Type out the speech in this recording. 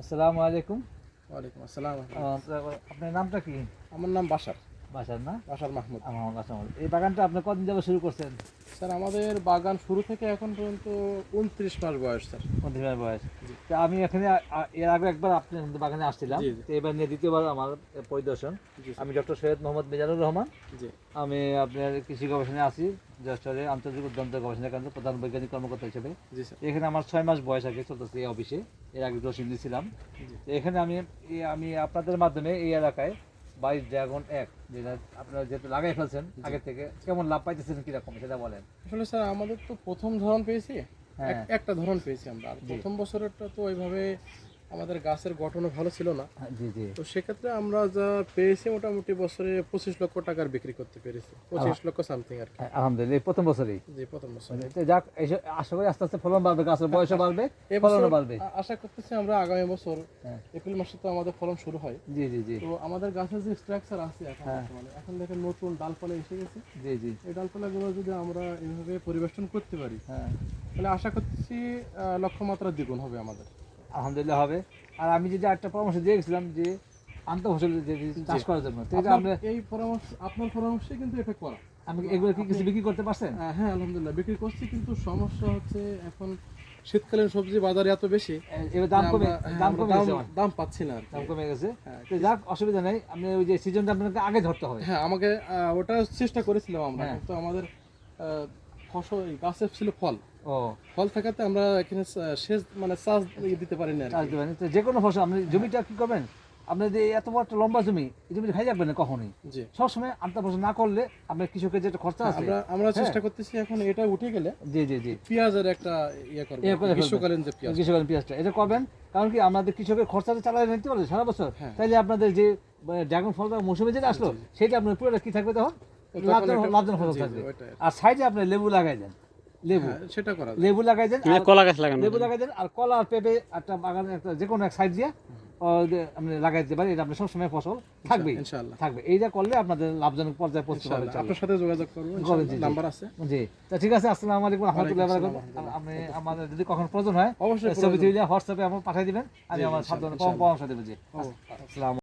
আসসালামু আলাইকুম। ওয়ালাইকুম আসসালাম। আপনার নামটা কি? আমার নাম বাসার বাসার না? বাসার মাহমুদ। আমার বাসা এই বাগানটা আপনি কদিন যাবে শুরু করছেন? স্যার আমাদের বাগান শুরু থেকে এখন পর্যন্ত উনত্রিশ মাস বয়স স্যার। মধ্যমের বয়স। তা আমি এখানে এর আগে একবার আপনার বাগানে আসছিলাম। তো এবার নিয়ে দ্বিতীয়বার আমার পরিদর্শন। আমি ডক্টর সৈয়দ মোহাম্মদ মিজানুর রহমান। আমি আপনার কৃষি গবেষণায় আছি যশোরে আন্তর্জাতিক উদ্যান্ত গবেষণা কেন্দ্র প্রধান বৈজ্ঞানিক কর্মকর্তা হিসেবে। এখানে আমার ছয় মাস বয়স আগে চলতেছে এই অফিসে। এর আগে রসিন্দি ছিলাম এখানে আমি আমি আপনাদের মাধ্যমে এই এলাকায় বাইশ ড্রাগন এক যেটা আপনারা যেহেতু লাগাই ফেলছেন আগে থেকে কেমন লাভ পাইতেছেন কীরকম সেটা বলেন। আসলে স্যার আমাদের তো প্রথম ধরন পেয়েছি হ্যাঁ। একটা ধরন পেয়েছি আমরা। প্রথম বছরেরটা তো ওইভাবে আমাদের গাছের গঠনও ভালো ছিল না। হ্যাঁ, জি জি। তো সেক্ষেত্রে আমরা যা পেয়েছি মোটামুটি বছরে পঁচিশ লক্ষ টাকার বিক্রি করতে পেরেছি। পঁচিশ লক্ষ সামথিং আর কি। হ্যাঁ, আলহামদুলিল্লাহ প্রথম বছরই। জি প্রথম বছর। যাক আশা করি আস্তে আস্তে ফলন বাড়বে গাছের বয়সও বাড়বে এবছর ফলনও বাড়বে। আশা করতেছি আমরা আগামী বছর হ্যাঁ। এপ্রিল মাসে তো আমাদের ফলন শুরু হয়। জি জি জি। তো আমাদের গাছের যে স্ট্রাকচার আছে এখন হ্যাঁ। এখন দেখেন নতুন ডালপালা এসে গেছে। জি জি। এই ডালপালাগুলো যদি আমরা এইভাবে পরিবেষ্টন করতে পারি হ্যাঁ। তাহলে আশা করতেছি লক্ষ্যমাত্রা দ্বিগুণ হবে আমাদের। আলহামদুলিল্লাহ হবে। আর আমি যদি একটা পরামর্শ দিয়ে গেছিলাম যে আন্ত ফসল যে যে চাষ করার জন্য আমরা এই পরামর্শ আপনার পরামর্শে কিন্তু এটা করা। আমি এগুলো কি কিছু বিক্রি করতে পারছেন? হ্যাঁ আলহামদুলিল্লাহ বিক্রি করছি কিন্তু সমস্যা হচ্ছে এখন শীতকালীন সবজি বাজারে এত বেশি। এবার দাম কমে হ্যাঁ, দাম কমে গেছে দাম- পাচ্ছি না দাম কমে গেছে। তো যাক অসুবিধা নেই। আপনি ওই যে সিজনটা আপনাকে আগে ধরতে হবে। হ্যাঁ আমাকে ওটা চেষ্টা করেছিলাম আমরা হ্যাঁ। কিন্তু আমাদের ফসল গাছে ছিল ফল। ও। ফল থাকাতে আমরা এখানে মানে চাষ দিতে পারি না চাষ। যে কোনো ফসল আপনি জমিটা কি করবেন? আপনি যে এত বড় একটা লম্বা জমি এই জমিটা খাই যাবেন না কখনোই? সবসময় ফসল না করলে আপনার কৃষকের যেটা খরচা আছে আমরা আমরা চেষ্টা করতেছি এখন এটা উঠে গেলে জি জি জি। পেঁয়াজের একটা ইয়ে করব ইয়ে। গ্রীষ্মকালীন যে পেঁয়াজ। গ্রীষ্মকালীন পেঁয়াজটা। এটা করবেন কারণ কি আমাদের কৃষকের খরচাটা চালাই নিতে পারবে সারা বছর। হ্যাঁ। তাইলে আপনাদের যে ড্রাগন ফলটা মৌসুমে যেটা আসলো সেটা আপনার পুরোটা কি থাকবে তখন? ফসল থাকবে। আর সাইডে আপনি লেবু লাগাই দেন লেবু। হ্যাঁ, সেটা করা লেবু লাগাই দেন কলা গাছ লাগানো লেবু লাগাই দেন আর কলা আর পেঁপে একটা বাগানে একটা যে কোনো এক সাইড দিয়ে আপনি লাগাই দিতে পারেন এটা আপনার সবসময় ফসল থাকবে ইনশাআল্লাহ। থাকবে। এইটা করলে আপনাদের লাভজনক পর্যায়ে পৌঁছতে পারবে আপনার সাথে যোগাযোগ করব। নাম্বার আছে? জি। তা ঠিক আছে আসসালামু আলাইকুম রহমতুল্লাহ ওয়ালাইকুম বারাকাতুহু আপনি আমাদের যদি কখন প্রয়োজন হয় অবশ্যই ছবি তুলে হোয়াটসঅ্যাপে আমার পাঠিয়ে দিবেন আমি আমার সাধারণ পরামর্শ দেবো জি। আসসালামু